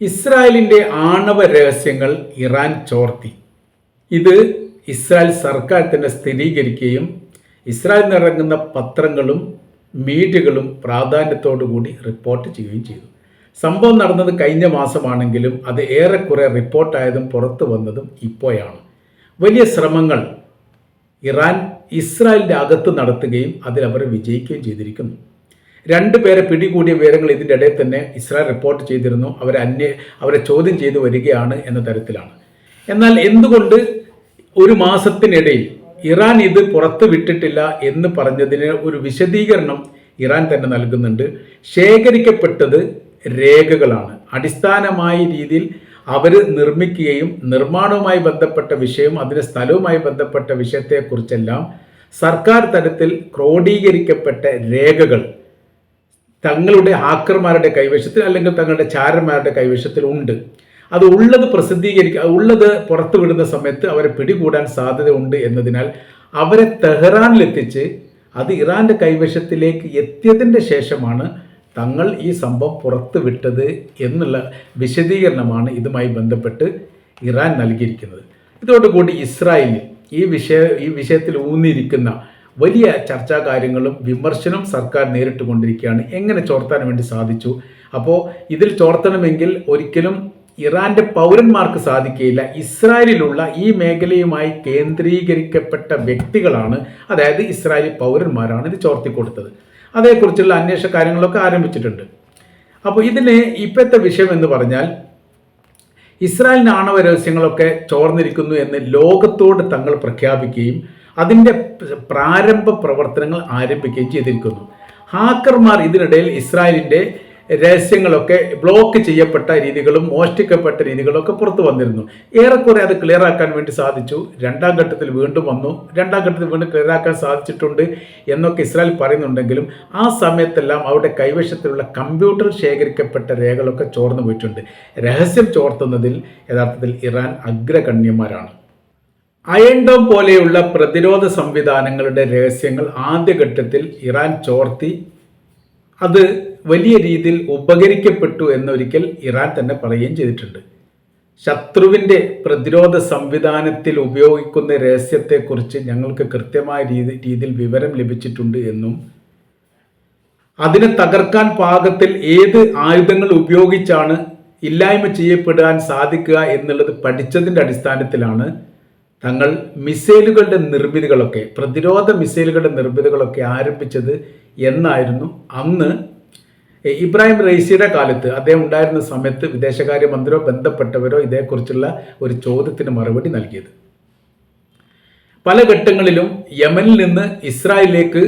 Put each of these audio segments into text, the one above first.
ഇസ്രായേലിന്റെ ആണവ രഹസ്യങ്ങൾ ഇറാൻ ചോർത്തി. ഇത് ഇസ്രായേൽ സർക്കാർ തന്നെ സ്ഥിരീകരിക്കുകയും ഇസ്രായേലിൽ നിറങ്ങുന്ന പത്രങ്ങളും മീഡിയകളും പ്രാധാന്യത്തോടുകൂടി റിപ്പോർട്ട് ചെയ്യുകയും ചെയ്തു. സംഭവം നടന്നത് കഴിഞ്ഞ മാസമാണെങ്കിലും അത് ഏറെക്കുറെ റിപ്പോർട്ടായതും പുറത്തു വന്നതും ഇപ്പോഴാണ്. വലിയ ശ്രമങ്ങൾ ഇറാൻ ഇസ്രായേലിന്റെ അകത്ത് നടത്തുകയും അതിലവർ വിജയിക്കുകയും ചെയ്തിരിക്കുന്നു. രണ്ടുപേരെ പിടികൂടിയ വിവരങ്ങൾ ഇതിന്റെ ഇടയിൽ തന്നെ ഇസ്രായേൽ റിപ്പോർട്ട് ചെയ്തിരുന്നു. അവരെ അന്യ അവരെ ചോദ്യം ചെയ്തു വരികയാണ് എന്ന തരത്തിലാണ്. എന്നാൽ എന്തുകൊണ്ട് ഒരു മാസത്തിനിടയിൽ ഇറാൻ ഇത് പുറത്തു വിട്ടിട്ടില്ല എന്ന് പറഞ്ഞതിന് ഒരു വിശദീകരണം ഇറാൻ തന്നെ നൽകുന്നുണ്ട്. ശേഖരിക്കപ്പെട്ടത് രേഖകളാണ്. അടിസ്ഥാനമായ രീതിയിൽ അവർ നിർമ്മിക്കുകയും നിർമ്മാണവുമായി ബന്ധപ്പെട്ട വിഷയം അതിന്റെ സ്ഥലവുമായി ബന്ധപ്പെട്ട വിഷയത്തെക്കുറിച്ചെല്ലാം സർക്കാർ തലത്തിൽ ക്രോഡീകരിക്കപ്പെട്ട രേഖകൾ തങ്ങളുടെ ഹാക്കർമാരുടെ കൈവശത്തിൽ അല്ലെങ്കിൽ തങ്ങളുടെ ചാരന്മാരുടെ കൈവശത്തിൽ ഉണ്ട്. അത് ഉള്ളത് പ്രസിദ്ധീകരിക്കുക ഉള്ളത് പുറത്തുവിടുന്ന സമയത്ത് അവരെ പിടികൂടാൻ സാധ്യതയുണ്ട് എന്നതിനാൽ അവരെ തെഹ്റാനിലെത്തിച്ച് അത് ഇറാന്റെ കൈവശത്തിലേക്ക് എത്തിയതിന്റെ ശേഷമാണ് തങ്ങൾ ഈ സംഭവം പുറത്തു വിട്ടത് എന്നുള്ള വിശദീകരണമാണ് ഇതുമായി ബന്ധപ്പെട്ട് ഇറാൻ നൽകിയിരിക്കുന്നത്. ഇതോടുകൂടി ഇസ്രായേലിൽ ഈ വിഷയ ഈ വിഷയത്തിൽ ഊന്നിയിരിക്കുന്ന വലിയ ചർച്ചാ കാര്യങ്ങളും വിമർശനം സർക്കാർ നേരിട്ട് കൊണ്ടിരിക്കുകയാണ് എങ്ങനെ ചോർത്താൻ വേണ്ടി സാധിച്ചു? അപ്പോൾ ഇതിൽ ചോർത്തണമെങ്കിൽ ഒരിക്കലും ഇറാന്റെ പൗരന്മാർക്ക് സാധിക്കുകയില്ല. ഇസ്രായേലിലുള്ള ഈ മേഖലയുമായി കേന്ദ്രീകരിക്കപ്പെട്ട വ്യക്തികളാണ് അതായത് ഇസ്രായേലി പൗരന്മാരാണ് ഇത് ചോർത്തിക്കൊടുത്തത്. അതേക്കുറിച്ചുള്ള അന്വേഷണ കാര്യങ്ങളൊക്കെ ആരംഭിച്ചിട്ടുണ്ട്. അപ്പോൾ ഇതിന് ഇപ്പോഴത്തെ വിഷയം എന്ന് പറഞ്ഞാൽ ഇസ്രായേലിന്റെ ആണവ രഹസ്യങ്ങളൊക്കെ ചോർന്നിരിക്കുന്നു എന്ന് ലോകത്തോട് തങ്ങൾ പ്രഖ്യാപിക്കുകയും അതിന്റെ പ്രാരംഭ പ്രവർത്തനങ്ങൾ ആരംഭിക്കുകയും ചെയ്തിരിക്കുന്നു. ഹാക്കർമാർ ഇതിനിടയിൽ ഇസ്രായേലിന്റെ രഹസ്യങ്ങളൊക്കെ ബ്ലോക്ക് ചെയ്യപ്പെട്ട രീതികളും മോഷ്ടിക്കപ്പെട്ട രീതികളൊക്കെ പുറത്തു വന്നിരുന്നു. ഏറെക്കുറെ അത് ക്ലിയർ ആക്കാൻ വേണ്ടി സാധിച്ചു. രണ്ടാം ഘട്ടത്തിൽ വീണ്ടും വന്നു. രണ്ടാം ഘട്ടത്തിൽ വീണ്ടും ക്ലിയർ ആക്കാൻ സാധിച്ചിട്ടുണ്ട് എന്നൊക്കെ ഇസ്രായേൽ പറയുന്നുണ്ടെങ്കിലും ആ സമയത്തെല്ലാം അവരുടെ കൈവശത്തിലുള്ള കമ്പ്യൂട്ടർ ശേഖരിക്കപ്പെട്ട രേഖകളൊക്കെ ചോർന്നു പോയിട്ടുണ്ട്. രഹസ്യം ചോർത്തുന്നതിൽ യഥാർത്ഥത്തിൽ ഇറാൻ അഗ്രഗണ്യന്മാരാണ്. അയൺഡോം പോലെയുള്ള പ്രതിരോധ സംവിധാനങ്ങളുടെ രഹസ്യങ്ങൾ ആദ്യഘട്ടത്തിൽ ഇറാൻ ചോർത്തി. അത് വലിയ രീതിയിൽ ഉപകരിക്കപ്പെട്ടു എന്നൊരിക്കൽ ഇറാൻ തന്നെ പറയുകയും ചെയ്തിട്ടുണ്ട്. ശത്രുവിന്റെ പ്രതിരോധ സംവിധാനത്തിൽ ഉപയോഗിക്കുന്ന രഹസ്യത്തെക്കുറിച്ച് ഞങ്ങൾക്ക് കൃത്യമായ രീതി രീതിയിൽ വിവരം ലഭിച്ചിട്ടുണ്ട് എന്നും അതിനെ തകർക്കാൻ പാകത്തിൽ ഏത് ആയുധങ്ങൾ ഉപയോഗിച്ചാണ് ഇല്ലായ്മ ചെയ്യപ്പെടാൻ സാധിക്കുക എന്നുള്ളത് പഠിച്ചതിന്റെ അടിസ്ഥാനത്തിലാണ് തങ്ങൾ മിസൈലുകളുടെ നിർമ്മിതികളൊക്കെ പ്രതിരോധ മിസൈലുകളുടെ നിർമ്മിതികളൊക്കെ ആരംഭിച്ചത് എന്നായിരുന്നു അന്ന് ഇബ്രാഹിം റൈസിയുടെ കാലത്ത്. അദ്ദേഹം ഉണ്ടായിരുന്ന സമയത്ത് വിദേശകാര്യമന്ത്രിയോ ബന്ധപ്പെട്ടവരോ ഇതേക്കുറിച്ചുള്ള ഒരു ചോദ്യത്തിന് മറുപടി നൽകിയത്. പല ഘട്ടങ്ങളിലും യമനിൽ നിന്ന് ഇസ്രായേലിലേക്ക്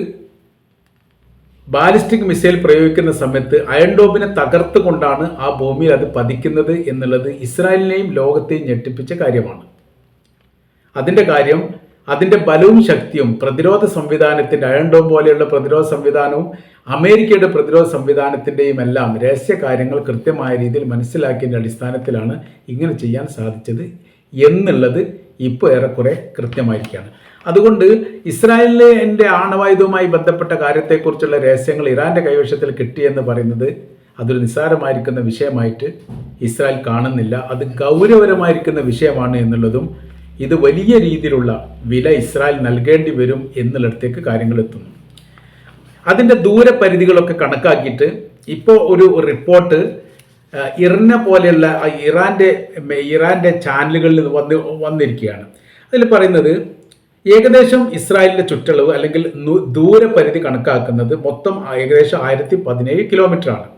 ബാലിസ്റ്റിക് മിസൈൽ പ്രയോഗിക്കുന്ന സമയത്ത് അയൺ ഡോമിനെ തകർത്തുകൊണ്ടാണ് ആ ഭൂമിയിൽ അത് പതിക്കുന്നത് എന്നുള്ളത് ഇസ്രായേലിനെയും ലോകത്തെയും ഞെട്ടിപ്പിച്ച കാര്യമാണ്. അതിന്റെ കാര്യം അതിന്റെ ബലവും ശക്തിയും പ്രതിരോധ സംവിധാനത്തിന്റെ അയണ്ടോം പോലെയുള്ള പ്രതിരോധ സംവിധാനവും അമേരിക്കയുടെ പ്രതിരോധ സംവിധാനത്തിന്റെയും എല്ലാം രഹസ്യ കാര്യങ്ങൾ കൃത്യമായ രീതിയിൽ മനസ്സിലാക്കിയതിന്റെ അടിസ്ഥാനത്തിലാണ് ഇങ്ങനെ ചെയ്യാൻ സാധിച്ചത് എന്നുള്ളത് ഇപ്പോൾ ഏറെക്കുറെ കൃത്യമായിരിക്കുകയാണ്. അതുകൊണ്ട് ഇസ്രായേലിന്റെ ആണവായുധവുമായി ബന്ധപ്പെട്ട കാര്യത്തെക്കുറിച്ചുള്ള രഹസ്യങ്ങൾ ഇറാന്റെ കൈവശത്തിൽ കിട്ടിയെന്ന് പറയുന്നത് അതൊരു നിസ്സാരമായിരിക്കുന്ന വിഷയമായിട്ട് ഇസ്രായേൽ കാണുന്നില്ല. അത് ഗൗരവരമായിരിക്കുന്ന വിഷയമാണ് എന്നുള്ളതും ഇത് വലിയ രീതിയിലുള്ള വില ഇസ്രായേൽ നൽകേണ്ടി വരും എന്നുള്ളിടത്തേക്ക് കാര്യങ്ങൾ എത്തുന്നു. അതിന്റെ ദൂരപരിധികളൊക്കെ കണക്കാക്കിയിട്ട് ഇപ്പോൾ ഒരു റിപ്പോർട്ട് ഇറിനെ പോലെയുള്ള ഇറാന്റെ ഇറാന്റെ ചാനലുകളിൽ വന്ന് വന്നിരിക്കുകയാണ്. അതിൽ പറയുന്നത് ഏകദേശം ഇസ്രായേലിന്റെ ചുറ്റളവ് അല്ലെങ്കിൽ ദൂരപരിധി കണക്കാക്കുന്നത് മൊത്തം ഏകദേശം ആയിരത്തി പതിനേഴ് കിലോമീറ്റർ ആണ്.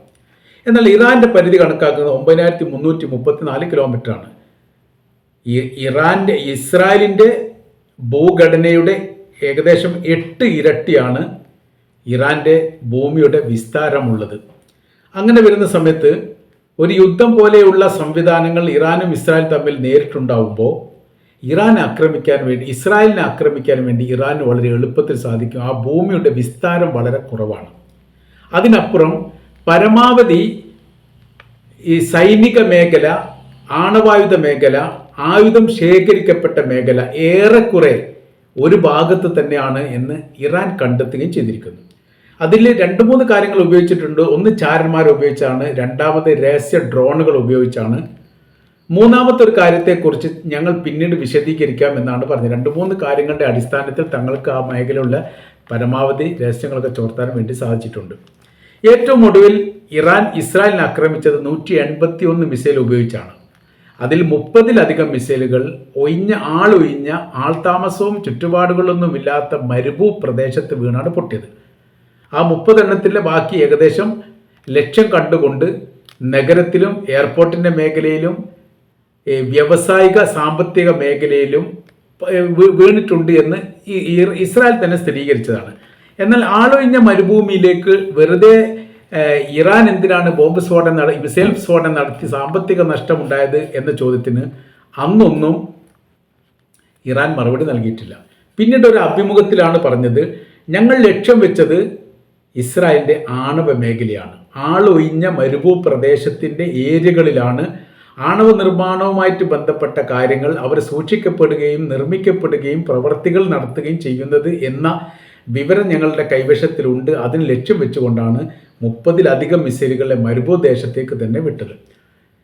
എന്നാൽ ഇറാന്റെ പരിധി കണക്കാക്കുന്നത് ഒമ്പതിനായിരത്തി മുന്നൂറ്റി മുപ്പത്തിനാല് കിലോമീറ്റർ ആണ് ഇറാന്റെ ഇസ്രായേലിന്റെ ഭൂഘടനയുടെ ഏകദേശം എട്ട് ഇരട്ടിയാണ് ഇറാന്റെ ഭൂമിയുടെ വിസ്താരമുള്ളത്. അങ്ങനെ വരുന്ന സമയത്ത് ഒരു യുദ്ധം പോലെയുള്ള സംവിധാനങ്ങൾ ഇറാനും ഇസ്രായേൽ തമ്മിൽ നേരിട്ടുണ്ടാവുമ്പോൾ ഇറാൻ ആക്രമിക്കാൻ വേണ്ടി ഇസ്രായേലിനെ ആക്രമിക്കാൻ വേണ്ടി ഇറാന് വളരെ എളുപ്പത്തിൽ സാധിക്കും. ആ ഭൂമിയുടെ വിസ്താരം വളരെ കുറവാണ്. അതിനപ്പുറം പരമാവധി ഈ സൈനിക മേഖല ആണവായുധ മേഖല ആയുധം ശേഖരിക്കപ്പെട്ട മേഖല ഏറെക്കുറെ ഒരു ഭാഗത്ത് തന്നെയാണ് എന്ന് ഇറാൻ കണ്ടെത്തുകയും ചെയ്തിരിക്കുന്നു. അതിൽ രണ്ട് മൂന്ന് കാര്യങ്ങൾ ഉപയോഗിച്ചിട്ടുണ്ട്. ഒന്ന് ചാരന്മാരെ ഉപയോഗിച്ചാണ് രണ്ടാമത് രഹസ്യ ഡ്രോണുകൾ ഉപയോഗിച്ചാണ്. മൂന്നാമത്തെ ഒരു കാര്യത്തെക്കുറിച്ച് ഞങ്ങൾ പിന്നീട് വിശദീകരിക്കാം എന്നാണ് പറഞ്ഞത്. രണ്ട് മൂന്ന് കാര്യങ്ങളുടെ അടിസ്ഥാനത്തിൽ തങ്ങൾക്ക് ആ മേഖലയുള്ള പരമാവധി രഹസ്യങ്ങളൊക്കെ ചോർത്താൻ വേണ്ടി സാധിച്ചിട്ടുണ്ട്. ഏറ്റവും ഒടുവിൽ ഇറാൻ ഇസ്രായേലിനെ ആക്രമിച്ചത് നൂറ്റി എൺപത്തി ഒന്ന് മിസൈൽ ഉപയോഗിച്ചാണ്. അതിൽ മുപ്പതിലധികം മിസൈലുകൾ ഒഴിഞ്ഞ ആളൊഴിഞ്ഞ ആൾതാമസവും ചുറ്റുപാടുകളൊന്നുമില്ലാത്ത മരുഭൂ പ്രദേശത്ത് വീണാണ് പൊട്ടിയത്. ആ മുപ്പതെണ്ണത്തിലെ ബാക്കി ഏകദേശം ലക്ഷ്യം കണ്ടുകൊണ്ട് നഗരത്തിലും എയർപോർട്ടിന്റെ മേഖലയിലും വ്യാവസായിക സാമ്പത്തിക മേഖലയിലും വീണിട്ടുണ്ട് എന്ന് ഇസ്രായേൽ തന്നെ സ്ഥിരീകരിച്ചതാണ്. എന്നാൽ ആളൊഴിഞ്ഞ മരുഭൂമിയിലേക്ക് വെറുതെ ഇറാൻ എന്തിനാണ് ബോംബ് സ്ഫോടനം നട മിസൈൽ സ്ഫോടനം നടത്തി സാമ്പത്തിക നഷ്ടമുണ്ടായത് എന്ന ചോദ്യത്തിന് അന്നൊന്നും ഇറാൻ മറുപടി നൽകിയിട്ടില്ല. പിന്നീട് ഒരു അഭിമുഖത്തിലാണ് പറഞ്ഞത് ഞങ്ങൾ ലക്ഷ്യം വെച്ചത് ഇസ്രായേലിന്റെ ആണവ മേഖലയാണ്. ആളൊഴിഞ്ഞ മരുഭൂ പ്രദേശത്തിന്റെ ഏരിയകളിലാണ് ആണവ നിർമ്മാണവുമായിട്ട് ബന്ധപ്പെട്ട കാര്യങ്ങൾ അവർ സൂക്ഷിക്കപ്പെടുകയും നിർമ്മിക്കപ്പെടുകയും പ്രവർത്തികൾ നടത്തുകയും ചെയ്യുന്നത് എന്ന വിവരം ഞങ്ങളുടെ കൈവശത്തിലുണ്ട്. അതിന് ലക്ഷ്യം വെച്ചുകൊണ്ടാണ് മുപ്പതിലധികം മിസൈലുകളെ മരുഭൂദേശത്തേക്ക് തന്നെ വിട്ടത്.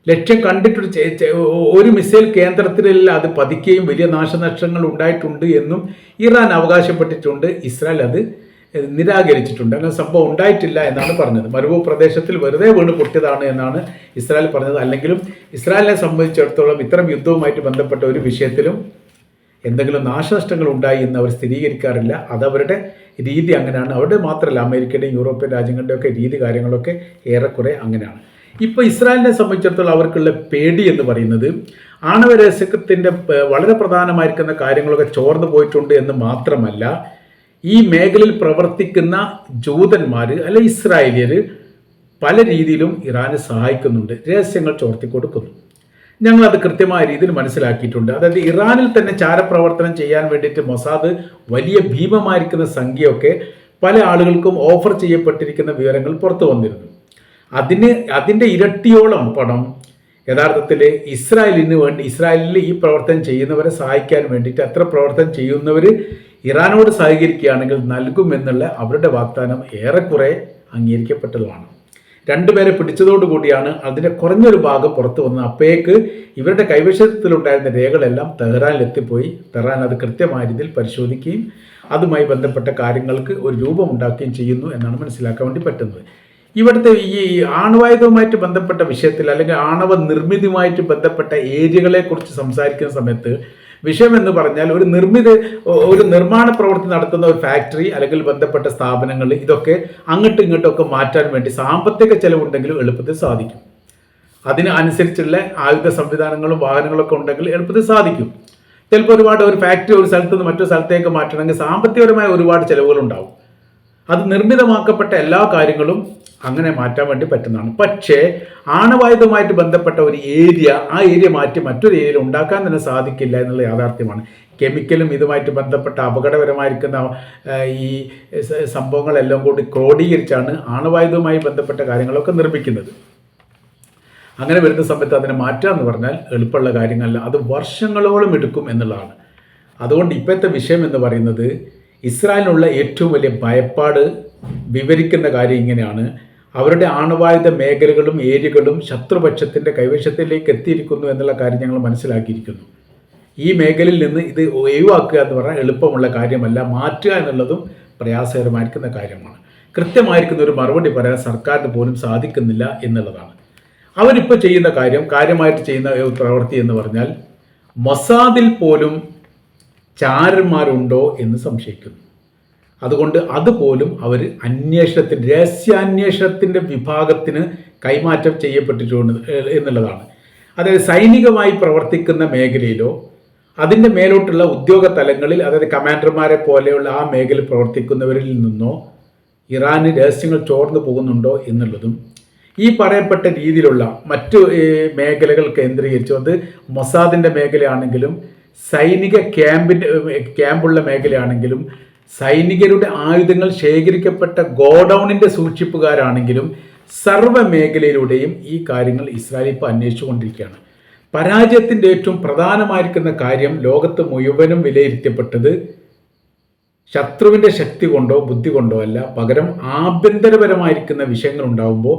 ലക്ഷ്യം ചെ- ഒരു മിസൈൽ കേന്ദ്രത്തിൽ അത് പതിക്കുകയും വലിയ നാശനഷ്ടങ്ങൾ ഉണ്ടായിട്ടുണ്ട് എന്നും ഇറാൻ അവകാശപ്പെട്ടിട്ടുണ്ട് ഇസ്രായേൽ അത് നിരാകരിച്ചിട്ടുണ്ട്. അങ്ങനെ സംഭവം ഉണ്ടായിട്ടില്ല എന്നാണ് പറഞ്ഞത്. മരുഭൂ പ്രദേശത്തിൽ വെറുതെ വീണ് പൊട്ടിയതാണ് എന്നാണ് ഇസ്രായേൽ പറഞ്ഞത്. അല്ലെങ്കിലും ഇസ്രായേലിനെ സംബന്ധിച്ചിടത്തോളം ഇത്തരം യുദ്ധവുമായിട്ട് ബന്ധപ്പെട്ട ഒരു വിഷയത്തിലും എന്തെങ്കിലും നാശനഷ്ടങ്ങൾ ഉണ്ടായി എന്ന് അവർ സ്ഥിരീകരിക്കാറില്ല. അതവരുടെ രീതി അങ്ങനെയാണ്. അവരുടെ മാത്രമല്ല അമേരിക്കയുടെയും യൂറോപ്യൻ രാജ്യങ്ങളുടെയൊക്കെ രീതി കാര്യങ്ങളൊക്കെ ഏറെക്കുറെ അങ്ങനെയാണ്. ഇപ്പോൾ ഇസ്രായേലിനെ സംബന്ധിച്ചിടത്തോളം അവർക്കുള്ള പേടി എന്ന് പറയുന്നത് ആണവ രഹസ്യത്തിന്റെ വളരെ പ്രധാനമായിരിക്കുന്ന കാര്യങ്ങളൊക്കെ ചോർന്നു പോയിട്ടുണ്ട് എന്ന് മാത്രമല്ല ഈ മേഖലയിൽ പ്രവർത്തിക്കുന്ന ജൂതന്മാർ അല്ലെ ഇസ്രായേലിയർ പല രീതിയിലും ഇറാനെ സഹായിക്കുന്നുണ്ട്. രഹസ്യങ്ങൾ ചോർത്തി കൊടുക്കുന്നു ഞങ്ങളത് കൃത്യമായ രീതിയിൽ മനസ്സിലാക്കിയിട്ടുണ്ട്. അതായത് ഇറാനിൽ തന്നെ ചാരപ്രവർത്തനം ചെയ്യാൻ വേണ്ടിയിട്ട് മൊസാദ് വലിയ ഭീമമായിരിക്കുന്ന സംഖ്യയൊക്കെ പല ആളുകൾക്കും ഓഫർ ചെയ്യപ്പെട്ടിരിക്കുന്ന വിവരങ്ങൾ പുറത്തു വന്നിരുന്നു. അതിന് അതിന്റെ ഇരട്ടിയോളം പണം യഥാർത്ഥത്തിൽ ഇസ്രായേലിന് വേണ്ടി ഇസ്രായേലിൽ ഈ പ്രവർത്തനം ചെയ്യുന്നവരെ സഹായിക്കാൻ വേണ്ടിയിട്ട് അത്ര പ്രവർത്തനം ചെയ്യുന്നവർ ഇറാനോട് സഹകരിക്കുകയാണെങ്കിൽ നൽകുമെന്നുള്ള അവരുടെ വാഗ്ദാനം ഏറെക്കുറെ അംഗീകരിക്കപ്പെട്ടതുമാണ് രണ്ടുപേരെ പിടിച്ചതോടുകൂടിയാണ് അതിന്റെ കുറഞ്ഞൊരു ഭാഗം പുറത്തു വന്നത്. അപ്പോഴേക്ക് ഇവരുടെ കൈവശത്തിലുണ്ടായിരുന്ന രേഖകളെല്ലാം തെഹ്റാനിലെത്തിപ്പോയി തെഹ്റാൻ അത് കൃത്യമായ രീതിയിൽ പരിശോധിക്കുകയും അതുമായി ബന്ധപ്പെട്ട കാര്യങ്ങൾക്ക് ഒരു രൂപം രൂപമുണ്ടാക്കുകയും ചെയ്യുന്നു എന്നാണ് മനസ്സിലാക്കാൻ വേണ്ടി പറ്റുന്നത്. ഇവിടുത്തെ ഈ ആണവായുധവുമായിട്ട് ബന്ധപ്പെട്ട വിഷയത്തിൽ അല്ലെങ്കിൽ ആണവ നിർമ്മിതിയുമായിട്ട് ബന്ധപ്പെട്ട ഏരിയകളെക്കുറിച്ച് സംസാരിക്കുന്ന സമയത്ത് വിഷയം എന്ന് പറഞ്ഞാൽ ഒരു നിർമ്മിത ഒരു നിർമ്മാണ പ്രവൃത്തി നടത്തുന്ന ഒരു ഫാക്ടറി അല്ലെങ്കിൽ ബന്ധപ്പെട്ട സ്ഥാപനങ്ങൾ ഇതൊക്കെ അങ്ങോട്ടും ഇങ്ങോട്ടും മാറ്റാൻ വേണ്ടി സാമ്പത്തിക ചെലവുണ്ടെങ്കിലും എളുപ്പത്തിൽ സാധിക്കും. അതിനനുസരിച്ചുള്ള ആയുധ സംവിധാനങ്ങളും വാഹനങ്ങളൊക്കെ ഉണ്ടെങ്കിൽ എളുപ്പത്തിൽ സാധിക്കും. ചിലപ്പോൾ ഒരുപാട് ഒരു ഫാക്ടറി ഒരു സ്ഥലത്ത് നിന്ന് മറ്റൊരു സ്ഥലത്തേക്ക് മാറ്റണമെങ്കിൽ സാമ്പത്തികപരമായ ഒരുപാട് ചെലവുകൾ ഉണ്ടാവും. അത് നിർമ്മിതമാക്കപ്പെട്ട എല്ലാ കാര്യങ്ങളും അങ്ങനെ മാറ്റാൻ വേണ്ടി പറ്റുന്നതാണ്. പക്ഷേ ആണവായുധമായിട്ട് ബന്ധപ്പെട്ട ഒരു ഏരിയ ആ ഏരിയ മാറ്റി മറ്റൊരു ഏരിയയിൽ ഉണ്ടാക്കാൻ തന്നെ സാധിക്കില്ല എന്നുള്ള യാഥാർത്ഥ്യമാണ്. കെമിക്കലും ഇതുമായിട്ട് ബന്ധപ്പെട്ട അപകടകരമായിരിക്കുന്ന ഈ സംഭവങ്ങളെല്ലാം കൂടി ക്രോഡീകരിച്ചാണ് ആണവായുധവുമായി ബന്ധപ്പെട്ട കാര്യങ്ങളൊക്കെ നിർമ്മിക്കുന്നത്. അങ്ങനെ വരുന്ന സമയത്ത് അതിനെ മാറ്റുക എന്ന് പറഞ്ഞാൽ എളുപ്പമുള്ള കാര്യങ്ങളല്ല. അത് വർഷങ്ങളോളം എടുക്കും എന്നുള്ളതാണ്. അതുകൊണ്ട് ഇപ്പോഴത്തെ വിഷയം എന്ന് പറയുന്നത് ഇസ്രായേലിനുള്ള ഏറ്റവും വലിയ ഭയപ്പാട് വിവരിക്കുന്ന കാര്യം ഇങ്ങനെയാണ്. അവരുടെ ആണവായുധ മേഖലകളും ഏരിയകളും ശത്രുപക്ഷത്തിന്റെ കൈവശത്തിലേക്ക് എത്തിയിരിക്കുന്നു എന്നുള്ള കാര്യം ഞങ്ങൾ മനസ്സിലാക്കിയിരിക്കുന്നു. ഈ മേഖലയിൽ നിന്ന് ഇത് ഒഴിവാക്കുക എന്ന് പറഞ്ഞാൽ എളുപ്പമുള്ള കാര്യമല്ല മാറ്റുക എന്നുള്ളതും പ്രയാസകരമായിരിക്കുന്ന കാര്യമാണ്. കൃത്യമായിരിക്കുന്ന ഒരു മറുപടി പറയാൻ സർക്കാരിന് പോലും സാധിക്കുന്നില്ല എന്നുള്ളതാണ്. അവരിപ്പോൾ ചെയ്യുന്ന കാര്യം കാര്യമായിട്ട് ചെയ്യുന്ന പ്രവൃത്തി എന്ന് പറഞ്ഞാൽ മൊസാദിൽ പോലും ചാരന്മാരുണ്ടോ എന്ന് സംശയിക്കുന്നു. അതുകൊണ്ട് അതുപോലും അവർ അന്വേഷണത്തിന്റെ രഹസ്യാന്വേഷണത്തിന്റെ വിഭാഗത്തിന് കൈമാറ്റം ചെയ്യപ്പെട്ടിട്ടുണ്ട് എന്നുള്ളതാണ്. അതായത് സൈനികമായി പ്രവർത്തിക്കുന്ന മേഖലയിലോ അതിന്റെ മേലോട്ടുള്ള ഉദ്യോഗ തലങ്ങളിൽ അതായത് കമാൻഡർമാരെ പോലെയുള്ള ആ മേഖലയിൽ പ്രവർത്തിക്കുന്നവരിൽ നിന്നോ ഇറാന് രഹസ്യങ്ങൾ ചോർന്നു പോകുന്നുണ്ടോ എന്നുള്ളതും ഈ പറയപ്പെട്ട രീതിയിലുള്ള മറ്റു മേഖലകൾ കേന്ദ്രീകരിച്ചു അത് മൊസാദിന്റെ മേഖലയാണെങ്കിലും സൈനിക ക്യാമ്പിന്റെ ക്യാമ്പുള്ള മേഖലയാണെങ്കിലും സൈനികരുടെ ആയുധങ്ങൾ ശേഖരിക്കപ്പെട്ട ഗോഡൗണിന്റെ സൂക്ഷിപ്പുകാരാണെങ്കിലും സർവ മേഖലയിലൂടെയും ഈ കാര്യങ്ങൾ ഇസ്രായേൽ ഇപ്പോൾ അന്വേഷിച്ചുകൊണ്ടിരിക്കുകയാണ്. പരാജയത്തിന്റെ ഏറ്റവും പ്രധാനമായിരിക്കുന്ന കാര്യം ലോകത്ത് മുഴുവനും വിലയിരുത്തപ്പെട്ടത് ശത്രുവിന്റെ ശക്തി കൊണ്ടോ ബുദ്ധി കൊണ്ടോ അല്ല പകരം ആഭ്യന്തരപരമായിരിക്കുന്ന വിഷയങ്ങൾ ഉണ്ടാകുമ്പോൾ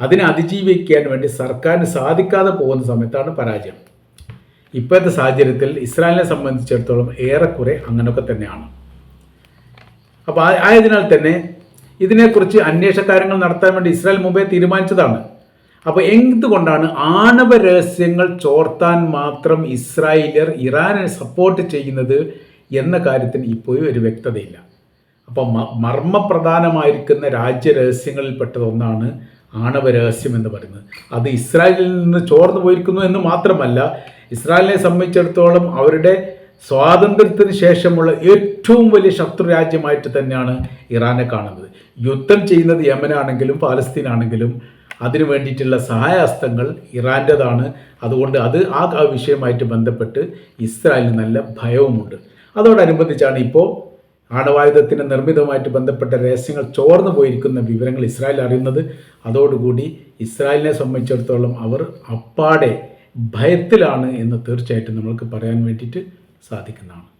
അതിനെ അതിജീവിക്കാൻ വേണ്ടി സർക്കാരിന് സാധിക്കാതെ പോകുന്ന സമയത്താണ് പരാജയം. ഇപ്പോഴത്തെ സാഹചര്യത്തിൽ ഇസ്രായേലിനെ സംബന്ധിച്ചിടത്തോളം ഏറെക്കുറെ അങ്ങനെയൊക്കെ തന്നെയാണ്. അപ്പോൾ ആയതിനാൽ തന്നെ ഇതിനെക്കുറിച്ച് അന്വേഷണ കാര്യങ്ങൾ നടത്താൻ വേണ്ടി ഇസ്രായേൽ മുമ്പേ തീരുമാനിച്ചതാണ്. അപ്പോൾ എന്തുകൊണ്ടാണ് ആണവ രഹസ്യങ്ങൾ ചോർത്താൻ മാത്രം ഇസ്രായേലിയർ ഇറാനെ സപ്പോർട്ട് ചെയ്യുന്നത് എന്ന കാര്യത്തിന് ഇപ്പോഴും ഒരു വ്യക്തതയില്ല. അപ്പോൾ മർമ്മപ്രധാനമായിരിക്കുന്ന രാജ്യരഹസ്യങ്ങളിൽ ഒന്നാണ് ആണവ രഹസ്യം എന്ന് പറയുന്നത്. അത് ഇസ്രായേലിൽ നിന്ന് ചോർന്നു പോയിരിക്കുന്നു എന്ന് മാത്രമല്ല ഇസ്രായേലിനെ സംബന്ധിച്ചിടത്തോളം അവരുടെ സ്വാതന്ത്ര്യത്തിന് ശേഷമുള്ള ഏറ്റവും വലിയ ശത്രു രാജ്യമായിട്ട് തന്നെയാണ് ഇറാനെ കാണുന്നത്. യുദ്ധം ചെയ്യുന്നത് യമനാണെങ്കിലും പാലസ്തീനാണെങ്കിലും അതിനു വേണ്ടിയിട്ടുള്ള സഹായഹസ്തങ്ങൾ ഇറാന്റെതാണ് അതുകൊണ്ട് അത് ആ വിഷയമായിട്ട് ബന്ധപ്പെട്ട് ഇസ്രായേലിന് നല്ല ഭയവുമുണ്ട്. അതോടനുബന്ധിച്ചാണ് ഇപ്പോൾ ആണവായുധത്തിന് നിർമ്മിതമായിട്ട് ബന്ധപ്പെട്ട രഹസ്യങ്ങൾ ചോർന്നു പോയിരിക്കുന്ന വിവരങ്ങൾ ഇസ്രായേൽ അറിയുന്നത്. അതോടുകൂടി ഇസ്രായേലിനെ സംബന്ധിച്ചിടത്തോളം അവർ അപ്പാടെ ഭയത്തിലാണ് എന്ന് തീർച്ചയായിട്ടും നമ്മൾക്ക് പറയാൻ വേണ്ടിയിട്ട് സാധിക്കുന്നതാണ്.